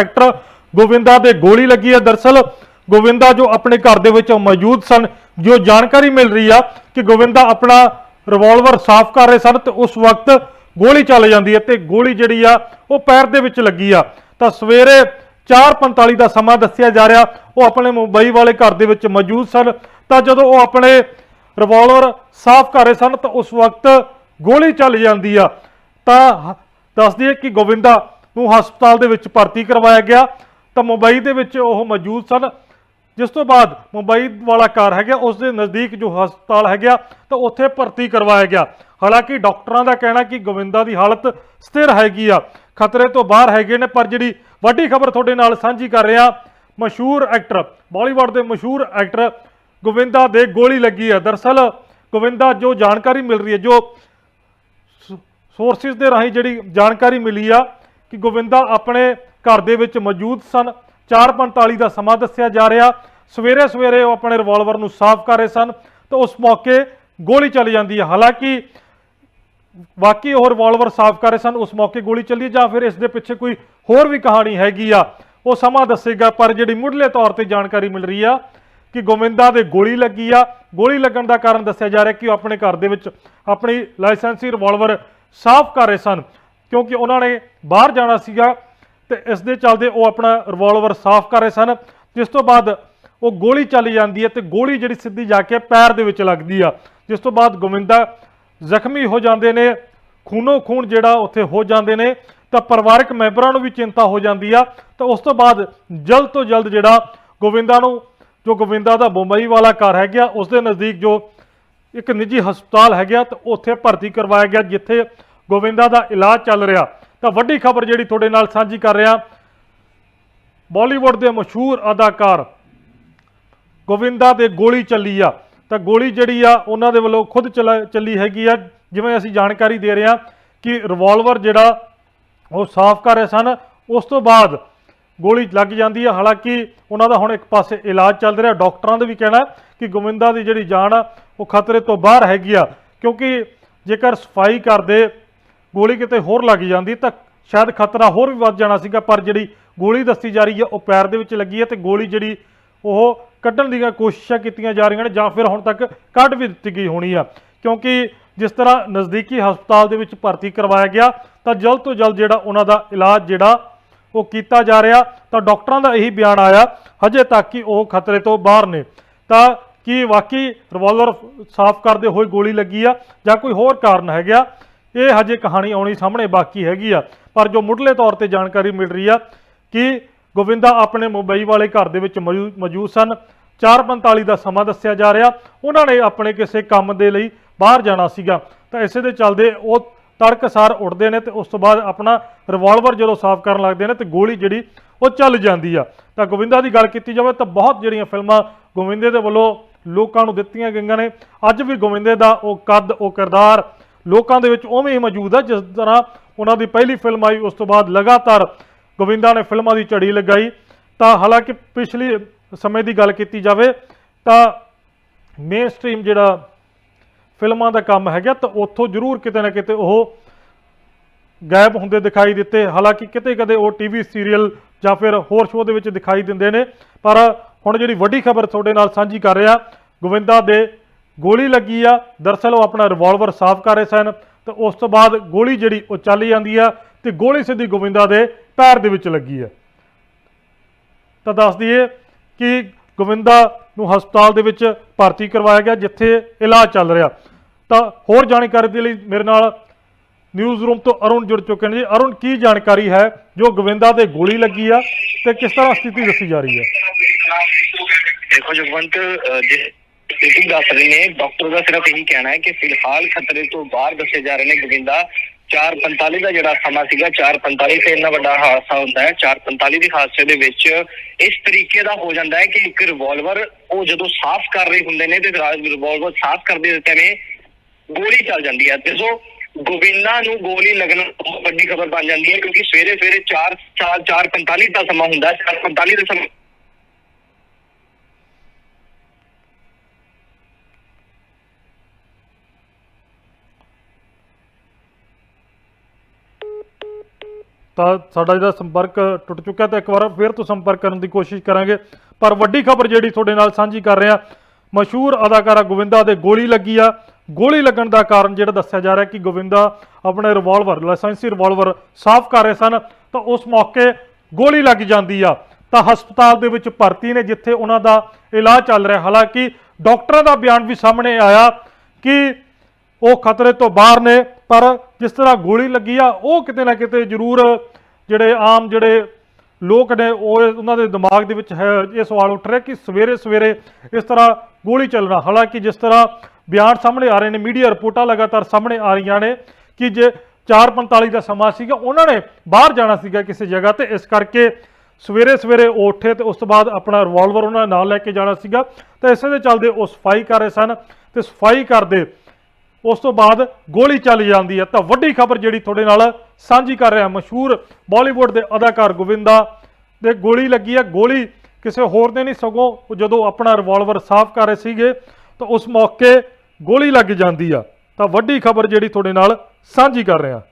Actor Govinda ਦੇ ਗੋਲੀ ਲੱਗੀ ਹੈ। ਦਰਸਲ ਗੋਵਿੰਦਾ ਜੋ ਆਪਣੇ ਘਰ ਦੇ ਵਿੱਚ ਮੌਜੂਦ ਸਨ, ਜੋ ਜਾਣਕਾਰੀ ਮਿਲ ਰਹੀ ਆ ਕਿ ਗੋਵਿੰਦਾ ਆਪਣਾ ਰਿਵਾਲਵਰ ਸਾਫ਼ ਕਰ ਰਹੇ ਸਨ ਤੇ ਉਸ ਵਕਤ ਗੋਲੀ ਚੱਲ ਜਾਂਦੀ ਹੈ ਤੇ ਗੋਲੀ ਜਿਹੜੀ ਆ ਉਹ ਪੈਰ ਦੇ ਵਿੱਚ ਲੱਗੀ ਆ। ਤਾਂ ਸਵੇਰੇ 4:45 ਦਾ ਸਮਾਂ ਦੱਸਿਆ ਜਾ ਰਿਹਾ, ਉਹ ਆਪਣੇ ਮੁੰਬਈ ਵਾਲੇ ਘਰ ਦੇ ਵਿੱਚ ਮੌਜੂਦ ਸਨ। ਤਾਂ ਜਦੋਂ ਉਹ ਆਪਣੇ ਰਿਵਾਲਵਰ ਸਾਫ਼ ਕਰ ਰਹੇ ਸਨ ਤਾਂ ਉਸ ਵਕਤ ਗੋਲੀ ਚੱਲ ਜਾਂਦੀ ਆ। ਤਾਂ ਹ- ਦੱਸ ਕਿ ਗੋਵਿੰਦਾ ਨੂੰ ਹਸਪਤਾਲ ਦੇ ਵਿੱਚ ਭਰਤੀ ਕਰਵਾਇਆ ਗਿਆ ਤਾਂ ਮੁੰਬਈ ਦੇ ਵਿੱਚ ਉਹ ਮੌਜੂਦ ਸਨ। ਜਿਸ ਤੋਂ ਬਾਅਦ ਮੁੰਬਈ ਵਾਲਾ ਘਰ ਹੈਗਾ, ਉਸ ਦੇ ਨਜ਼ਦੀਕ ਜੋ ਹਸਪਤਾਲ ਹੈਗਾ, ਤਾਂ ਉੱਥੇ ਭਰਤੀ ਕਰਵਾਇਆ ਗਿਆ। ਹਾਲਾਂਕਿ ਡਾਕਟਰਾਂ ਦਾ ਕਹਿਣਾ ਕਿ ਗੋਵਿੰਦਾ ਦੀ ਹਾਲਤ ਸਥਿਰ ਹੈਗੀ ਆ, ਖਤਰੇ ਤੋਂ ਬਾਹਰ ਹੈਗੇ ਨੇ, ਪਰ ਜਿਹੜੀ ਵੱਡੀ ਖਬਰ ਤੁਹਾਡੇ ਨਾਲ ਸਾਂਝੀ ਕਰ ਰਿਹਾ, ਮਸ਼ਹੂਰ ਐਕਟਰ, ਬਾਲੀਵੁੱਡ ਦੇ ਮਸ਼ਹੂਰ ਐਕਟਰ ਗੋਵਿੰਦਾ ਦੇ ਗੋਲੀ ਲੱਗੀ ਹੈ ਦਰਸਲ ਗੋਵਿੰਦਾ ਜੋ ਜਾਣਕਾਰੀ ਮਿਲ ਰਹੀ ਹੈ, ਜੋ ਸੋਰਸਿਸ ਦੇ ਰਾਹੀਂ ਜਿਹੜੀ ਜਾਣਕਾਰੀ ਮਿਲੀ ਆ ਕਿ ਗੋਵਿੰਦਾ ਆਪਣੇ ਘਰ ਦੇ ਵਿੱਚ ਮੌਜੂਦ ਸਨ। 4:45 ਦਾ ਸਮਾਂ ਦੱਸਿਆ ਜਾ ਰਿਹਾ। ਸਵੇਰੇ ਸਵੇਰੇ ਉਹ ਆਪਣੇ ਰਿਵਾਲਵਰ ਨੂੰ ਸਾਫ਼ ਕਰ ਰਹੇ ਸਨ ਤਾਂ ਉਸ ਮੌਕੇ ਗੋਲੀ ਚੱਲ ਜਾਂਦੀ ਹੈ। ਹਾਲਾਂਕਿ ਵਾਕਈ ਉਹ ਰਿਵਾਲਵਰ ਸਾਫ਼ ਕਰ ਰਹੇ ਸਨ, ਉਸ ਮੌਕੇ ਗੋਲੀ ਚੱਲੀ ਜਾਂ ਫਿਰ ਇਸ ਦੇ ਪਿੱਛੇ ਕੋਈ ਹੋਰ ਵੀ ਕਹਾਣੀ ਹੈਗੀ ਆ, ਉਹ ਸਮਾਂ ਦੱਸੇਗਾ, ਪਰ ਜਿਹੜੀ ਮੁੱਢਲੇ ਤੌਰ ਤੇ ਜਾਣਕਾਰੀ ਮਿਲ ਰਹੀ ਆ ਕਿ ਗੋਵਿੰਦਾ ਦੇ ਗੋਲੀ ਲੱਗੀ ਆ। ਗੋਲੀ ਲੱਗਣ ਦਾ ਕਾਰਨ ਦੱਸਿਆ ਜਾ ਰਿਹਾ ਕਿ ਉਹ ਆਪਣੇ ਘਰ ਦੇ ਵਿੱਚ ਆਪਣੀ ਲਾਇਸੈਂਸੀ ਰਿਵਾਲਵਰ ਸਾਫ਼ ਕਰ ਰਹੇ ਸਨ। ਕਿਉਂਕਿ ਉਹਨਾਂ ਨੇ ਬਾਹਰ ਜਾਣਾ ਸੀਗਾ ਤੇ ਇਸ ਦੇ ਚੱਲਦੇ ਉਹ ਆਪਣਾ ਰਿਵਾਲਵਰ ਸਾਫ਼ ਕਰ ਰਹੇ ਸਨ, ਜਿਸ ਤੋਂ ਬਾਅਦ ਉਹ ਗੋਲੀ ਚੱਲ ਜਾਂਦੀ ਹੈ ਤੇ ਗੋਲੀ ਜਿਹੜੀ ਸਿੱਧੀ ਜਾ ਕੇ ਪੈਰ ਦੇ ਵਿੱਚ ਲੱਗਦੀ ਆ। ਜਿਸ ਤੋਂ ਬਾਅਦ ਗੋਵਿੰਦਾ ਜ਼ਖਮੀ ਹੋ ਜਾਂਦੇ ਨੇ, ਖੂਨੋ ਖੂਨ ਜਿਹੜਾ ਉੱਥੇ ਹੋ ਜਾਂਦੇ ਨੇ, ਤਾਂ ਪਰਿਵਾਰਕ ਮੈਂਬਰਾਂ ਨੂੰ ਵੀ ਚਿੰਤਾ ਹੋ ਜਾਂਦੀ ਆ। ਤਾਂ ਉਸ ਤੋਂ ਬਾਅਦ ਜਲਦ ਤੋਂ ਜਲਦ ਜਿਹੜਾ ਗੋਵਿੰਦਾ ਨੂੰ, ਜੋ ਗੋਵਿੰਦਾ ਦਾ ਬੰਬਈ ਵਾਲਾ ਘਰ ਹੈਗਾ, ਉਸ ਦੇ ਨਜ਼ਦੀਕ ਜੋ ਇੱਕ ਨਿੱਜੀ ਹਸਪਤਾਲ ਹੈਗਾ, ਤਾਂ ਉੱਥੇ ਭਰਤੀ ਕਰਵਾਇਆ ਗਿਆ, ਜਿੱਥੇ ਗੋਵਿੰਦਾ ਦਾ ਇਲਾਜ ਚੱਲ ਰਿਹਾ। ਤਾਂ ਵੱਡੀ ਖਬਰ ਜਿਹੜੀ ਤੁਹਾਡੇ ਨਾਲ ਸਾਂਝੀ ਕਰ ਰਿਹਾ, ਬਾਲੀਵੁੱਡ ਦੇ ਮਸ਼ਹੂਰ ਅਦਾਕਾਰ ਗੋਵਿੰਦਾ ਦੇ ਗੋਲੀ ਚੱਲੀ ਆ। ਤਾਂ ਗੋਲੀ ਜਿਹੜੀ ਆ, ਉਹਨਾਂ ਦੇ ਵੱਲੋਂ ਖੁਦ ਚਲਾ- ਚੱਲੀ ਹੈਗੀ ਆ। ਜਿਵੇਂ ਅਸੀਂ ਜਾਣਕਾਰੀ ਦੇ ਰਹੇ ਹਾਂ ਕਿ ਰਿਵਾਲਵਰ ਜਿਹੜਾ, ਉਹ ਸਾਫ਼ ਕਰ ਰਹੇ ਸਨ। ਉਸ ਤੋਂ ਬਾਅਦ ਗੋਲੀ ਲੱਗ ਜਾਂਦੀ ਹੈ ਹਾਲਾਂਕਿ ਉਹਨਾਂ ਦਾ ਹੁਣ ਇੱਕ ਪਾਸੇ ਇਲਾਜ ਚੱਲ ਰਿਹਾ। ਡਾਕਟਰਾਂ ਦਾ ਵੀ ਕਹਿਣਾ ਕਿ ਗੋਵਿੰਦਾ ਦੀ ਜਿਹੜੀ ਜਾਨ ਆ, ਉਹ ਖਤਰੇ ਤੋਂ ਬਾਹਰ ਹੈਗੀ ਆ। ਕਿਉਂਕਿ ਜੇਕਰ ਸਫ਼ਾਈ ਕਰਦੇ ਗੋਲੀ ਕਿਤੇ ਹੋਰ ਲੱਗ ਜਾਂਦੀ ਤਾਂ ਸ਼ਾਇਦ ਖਤਰਾ ਹੋਰ ਵੀ ਵੱਧ ਜਾਣਾ ਸੀਗਾ, ਪਰ ਜਿਹੜੀ ਗੋਲੀ ਦੱਸੀ ਜਾ ਰਹੀ ਹੈ, ਉਹ ਪੈਰ ਦੇ ਵਿੱਚ ਲੱਗੀ ਹੈ ਤੇ ਗੋਲੀ ਜਿਹੜੀ ਉਹ ਕੱਢਣ ਦੀਆਂ ਕੋਸ਼ਿਸ਼ਾਂ ਕੀਤੀਆਂ ਜਾ ਰਹੀਆਂ ਨੇ ਜਾਂ ਫਿਰ ਹੁਣ ਤੱਕ ਕੱਢ ਵੀ ਦਿੱਤੀ ਗਈ ਹੋਣੀ ਆ। ਕਿਉਂਕਿ ਜਿਸ ਤਰ੍ਹਾਂ ਨਜ਼ਦੀਕੀ ਹਸਪਤਾਲ ਦੇ ਵਿੱਚ ਭਰਤੀ ਕਰਵਾਇਆ ਗਿਆ, ਤਾਂ ਜਲਦ ਤੋਂ ਜਲਦ ਜਿਹੜਾ ਉਹਨਾਂ ਦਾ ਇਲਾਜ ਜਿਹੜਾ ਉਹ ਕੀਤਾ ਜਾ ਰਿਹਾ, ਤਾਂ ਡਾਕਟਰਾਂ ਦਾ ਇਹੀ ਬਿਆਨ ਆਇਆ, ਹਜੇ ਤੱਕ ਕਿ ਉਹ ਖਤਰੇ ਤੋਂ ਬਾਹਰ ਨੇ। ਤਾਂ ਕੀ ਵਾਕਈ ਰਿਵਾਲਵਰ ਸਾਫ਼ ਕਰਦੇ ਹੋਏ ਗੋਲੀ ਲੱਗੀ ਆ ਜਾਂ ਕੋਈ ਹੋਰ ਕਾਰਨ ਹੈਗਾ? ਇਹ ਹਜੇ ਕਹਾਣੀ ਆਉਣੀ ਸਾਹਮਣੇ ਬਾਕੀ ਹੈਗੀ ਆ। ਪਰ ਜੋ ਮੁੱਢਲੇ ਤੌਰ ਤੇ ਜਾਣਕਾਰੀ ਮਿਲ ਰਹੀ ਆ ਕਿ ਗੋਵਿੰਦਾ ਆਪਣੇ ਮੁੰਬਈ ਵਾਲੇ ਘਰ ਦੇ ਵਿੱਚ ਮੌਜੂ- ਮੌਜੂਦ ਸਨ। 4:45 ਦਾ ਸਮਾਂ ਦੱਸਿਆ ਜਾ ਰਿਹਾ। ਉਹਨਾਂ ਨੇ ਆਪਣੇ ਕਿਸੇ ਕੰਮ ਦੇ ਲਈ ਬਾਹਰ ਜਾਣਾ ਸੀਗਾ। ਤਾਂ ਇਸੇ ਦੇ ਚੱਲਦੇ ਉਹ ਤੜਕਸਾਰ ਉੱਠਦੇ ਨੇ ਤੇ ਉਸ ਤੋਂ ਬਾਅਦ ਆਪਣਾ ਰਿਵਾਲਵਰ ਜਦੋਂ ਸਾਫ਼ ਕਰਨ ਲੱਗਦੇ ਨੇ ਤੇ ਗੋਲੀ ਜਿਹੜੀ ਉਹ ਚੱਲ ਜਾਂਦੀ ਆ। ਤਾਂ ਗੋਵਿੰਦਾ ਦੀ ਗੱਲ ਕੀਤੀ ਜਾਵੇ ਤਾਂ ਬਹੁਤ ਜਿਹੜੀਆਂ ਫਿਲਮਾਂ ਗੋਵਿੰਦੇ ਦੇ ਵੱਲੋਂ ਲੋਕਾਂ ਨੂੰ ਦਿੱਤੀਆਂ ਗਈਆਂ ਨੇ। ਅੱਜ ਵੀ ਗੋਵਿੰਦੇ ਦਾ ਉਹ ਕੱਦ, ਉਹ ਕਿਰਦਾਰ ਲੋਕਾਂ ਦੇ ਵਿੱਚ ਉਵੇਂ ਹੀ ਮੌਜੂਦ ਹੈ ਜਿਸ ਤਰ੍ਹਾਂ ਉਹਨਾਂ ਦੀ ਪਹਿਲੀ ਫਿਲਮ ਆਈ, ਉਸ ਤੋਂ ਬਾਅਦ ਲਗਾਤਾਰ ਗੋਵਿੰਦਾ ਨੇ ਫਿਲਮਾਂ ਦੀ ਝੜੀ ਲਗਾਈ। ਤਾਂ ਹਾਲਾਂਕਿ ਪਿਛਲੀ ਸਮੇਂ ਦੀ ਗੱਲ ਕੀਤੀ ਜਾਵੇ, ਤਾਂ ਮੇਨ ਸਟ੍ਰੀਮ ਜਿਹੜਾ ਫਿਲਮਾਂ ਦਾ ਕੰਮ ਹੈਗਾ, ਤਾਂ ਉੱਥੋਂ ਜ਼ਰੂਰ ਕਿਤੇ ਨਾ ਕਿਤੇ ਉਹ ਗਾਇਬ ਹੁੰਦੇ ਦਿਖਾਈ ਦਿੱਤੇ। ਹਾਲਾਂਕਿ ਕਿਤੇ ਕਦੇ ਉਹ ਟੀਵੀ ਸੀਰੀਅਲ ਜਾਂ ਫਿਰ ਹੋਰ ਸ਼ੋਅ ਦੇ ਵਿੱਚ ਦਿਖਾਈ ਦਿੰਦੇ ਨੇ, ਪਰ ਹੁਣ ਜਿਹੜੀ ਵੱਡੀ ਖਬਰ ਤੁਹਾਡੇ ਨਾਲ ਸਾਂਝੀ ਕਰ ਰਿਹਾ, ਗੋਵਿੰਦਾ ਦੇ ਗੋਲੀ ਲੱਗੀ ਆ। ਦਰਸਲ ਉਹ ਆਪਣਾ ਰਿਵਾਲਵਰ ਸਾਫ਼ ਕਰ ਰਹੇ ਸਨ। ਤੇ ਉਸ ਤੋਂ ਬਾਅਦ ਗੋਲੀ ਜਿਹੜੀ ਉਹ ਚੱਲ ਜਾਂਦੀ ਆ ਤੇ ਗੋਲੀ ਸਿੱਧੀ ਗੋਵਿੰਦਾ ਦੇ ਪੈਰ ਦੇ ਵਿੱਚ ਲੱਗੀ ਆ। ਤਾਂ ਦੱਸ ਦਈਏ ਕਿ ਗੋਵਿੰਦਾ ਨੂੰ ਹਸਪਤਾਲ ਦੇ ਵਿੱਚ ਭਰਤੀ ਕਰਵਾਇਆ ਗਿਆ ਜਿੱਥੇ ਇਲਾਜ ਚੱਲ ਰਿਹਾ। ਤਾਂ ਹੋਰ ਜਾਣਕਾਰੀ ਦੇ ਲਈ ਮੇਰੇ ਨਾਲ ਨਿਊਜ਼ ਰੂਮ ਤੋਂ ਅਰੁਣ ਜੁੜ ਚੁੱਕੇ ਨੇ ਜੀ। ਅਰੁਣ ਕੀ ਜਾਣਕਾਰੀ ਹੈ ਜੋ ਗੋਵਿੰਦਾ ਦੇ ਗੋਲੀ ਲੱਗੀ ਆ ਤੇ ਕਿਸ ਤਰ੍ਹਾਂ ਸਥਿਤੀ ਦੱਸੀ ਜਾ ਰਹੀ ਹੈ? ਦੇਖੋ ਜਗਵੰਤ ਅਹ, ਜਿਸ ਦੱਸ ਰਹੇ ਨੇ। ਡਾਕਟਰ ਦਾ ਸਿਰਫ ਇਹੀ ਕਹਿਣਾ ਹੈ ਕਿ ਫਿਲਹਾਲ ਖਤਰੇ ਤੋਂ ਬਾਹਰ ਦੱਸੇ ਜਾ ਰਹੇ ਨੇ ਗੋਵਿੰਦਾ। 4:45 ਦਾ ਜਿਹੜਾ ਸਮਾਂ ਸੀਗਾ 4:45 ਤੇ ਇੰਨਾ ਵੱਡਾ ਹਾਦਸਾ ਹੁੰਦਾ ਹੈ। 4:45 ਦੇ ਹਾਦਸੇ ਦੇ ਵਿੱਚ ਇਸ ਤਰੀਕੇ ਦਾ ਹੋ ਜਾਂਦਾ ਹੈ ਕਿ ਇੱਕ ਰਿਵਾਲਵਰ ਉਹ ਜਦੋਂ ਸਾਫ਼ ਕਰ ਰਹੇ ਹੁੰਦੇ ਨੇ ਤੇ ਰਿਵਾਲਵਰ ਸਾਫ਼ ਕਰਦੇ ਦਿੱਤੇ ਨੇ, ਗੋਲੀ ਚੱਲ ਜਾਂਦੀ ਹੈ। ਦੇਖੋ ਗੋਬਿੰਦਾ ਨੂੰ ਗੋਲੀ ਲੱਗਣ ਬਹੁਤ ਵੱਡੀ ਖਬਰ ਬਣ ਜਾਂਦੀ ਹੈ ਕਿਉਂਕਿ ਸਵੇਰੇ ਸਵੇਰੇ 4 4 4:45 ਦਾ ਸਮਾਂ ਹੁੰਦਾ ਹੈ। 4:45 ਦੇ ਸਮੇਂ ਤਾਂ ਸਾਡਾ ਜਿਹੜਾ ਸੰਪਰਕ ਟੁੱਟ ਚੁੱਕਾ ਤਾਂ ਇੱਕ ਵਾਰ ਫਿਰ ਤੋਂ ਸੰਪਰਕ ਕਰਨ ਦੀ ਕੋਸ਼ਿਸ਼ ਕਰਾਂਗੇ। ਪਰ ਵੱਡੀ ਖਬਰ ਜਿਹੜੀ ਤੁਹਾਡੇ ਨਾਲ ਸਾਂਝੀ ਕਰ ਰਿਹਾ ਮਸ਼ਹੂਰ ਅਦਾਕਾਰਾ ਗੋਵਿੰਦਾ ਦੇ ਗੋਲੀ ਲੱਗੀ ਆ। ਗੋਲੀ ਲੱਗਣ ਦਾ ਕਾਰਨ ਜਿਹੜਾ ਦੱਸਿਆ ਜਾ ਰਿਹਾ ਕਿ ਗੋਵਿੰਦਾ ਆਪਣੇ ਰਿਵਾਲਵਰ ਲਾਇਸੈਂਸੀ ਰਿਵਾਲਵਰ ਸਾਫ਼ ਕਰ ਰਹੇ ਸਨ, ਤਾਂ ਉਸ ਮੌਕੇ ਗੋਲੀ ਲੱਗ ਜਾਂਦੀ ਆ। ਤਾਂ ਹਸਪਤਾਲ ਦੇ ਵਿੱਚ ਭਰਤੀ ਨੇ, ਜਿੱਥੇ ਉਹਨਾਂ ਦਾ ਇਲਾਜ ਚੱਲ ਰਿਹਾ। ਹਾਲਾਂਕਿ ਡਾਕਟਰਾਂ ਦਾ ਬਿਆਨ ਵੀ ਸਾਹਮਣੇ ਆਇਆ ਕਿ ਉਹ ਖਤਰੇ ਤੋਂ ਬਾਹਰ ਨੇ, ਪਰ ਜਿਸ ਤਰ੍ਹਾਂ ਗੋਲੀ ਲੱਗੀ ਆ, ਉਹ ਕਿਤੇ ਨਾ ਕਿਤੇ ਜ਼ਰੂਰ ਜਿਹੜੇ ਆਮ ਜਿਹੜੇ ਲੋਕ ਨੇ, ਉਹ ਉਹਨਾਂ ਦੇ ਦਿਮਾਗ ਦੇ ਵਿੱਚ ਹੈ। ਇਹ ਸਵਾਲ ਉੱਠ ਰਿਹਾ ਕਿ ਸਵੇਰੇ ਸਵੇਰੇ ਇਸ ਤਰ੍ਹਾਂ ਗੋਲੀ ਚੱਲਣਾ, ਹਾਲਾਂਕਿ ਜਿਸ ਤਰ੍ਹਾਂ ਬਿਆਨ ਸਾਹਮਣੇ ਆ ਰਹੇ ਨੇ, ਮੀਡੀਆ ਰਿਪੋਰਟਾਂ ਲਗਾਤਾਰ ਸਾਹਮਣੇ ਆ ਰਹੀਆਂ ਨੇ ਕਿ ਜੇ 4:45 ਦਾ ਸਮਾਂ ਸੀਗਾ, ਉਹਨਾਂ ਨੇ ਬਾਹਰ ਜਾਣਾ ਸੀਗਾ ਕਿਸੇ ਜਗ੍ਹਾ ਤੇ, ਇਸ ਕਰਕੇ ਸਵੇਰੇ ਸਵੇਰੇ ਉਹ ਉੱਠੇ ਤੇ ਉਸ ਤੋਂ ਬਾਅਦ ਆਪਣਾ ਰਿਵਾਲਵਰ ਉਹਨਾਂ ਨਾਲ ਲੈ ਕੇ ਜਾਣਾ ਸੀਗਾ। ਤਾਂ ਇਸੇ ਦੇ ਚੱਲਦੇ ਉਹ ਸਫ਼ਾਈ ਕਰ ਰਹੇ ਸਨ ਤੇ ਸਫ਼ਾਈ ਕਰਦੇ ਉਸ ਤੋਂ ਬਾਅਦ ਗੋਲੀ ਚੱਲ ਜਾਂਦੀ ਹੈ। ਤਾਂ ਵੱਡੀ ਖਬਰ ਜਿਹੜੀ ਤੁਹਾਡੇ ਨਾਲ ਸਾਂਝੀ ਕਰ ਰਿਹਾ, ਮਸ਼ਹੂਰ ਬਾਲੀਵੁੱਡ ਦੇ ਅਦਾਕਾਰ ਗੋਵਿੰਦਾ ਦੇ ਗੋਲੀ ਲੱਗੀ ਹੈ। ਗੋਲੀ ਕਿਸੇ ਹੋਰ ਦੇ ਨਹੀਂ, ਸਗੋਂ ਉਹ ਜਦੋਂ ਆਪਣਾ ਰਿਵਾਲਵਰ ਸਾਫ਼ ਕਰ ਰਹੇ ਸੀਗੇ, ਤਾਂ ਉਸ ਮੌਕੇ ਗੋਲੀ ਲੱਗ ਜਾਂਦੀ ਆ। ਤਾਂ ਵੱਡੀ ਖਬਰ ਜਿਹੜੀ ਤੁਹਾਡੇ ਨਾਲ ਸਾਂਝੀ ਕਰ ਰਿਹਾ।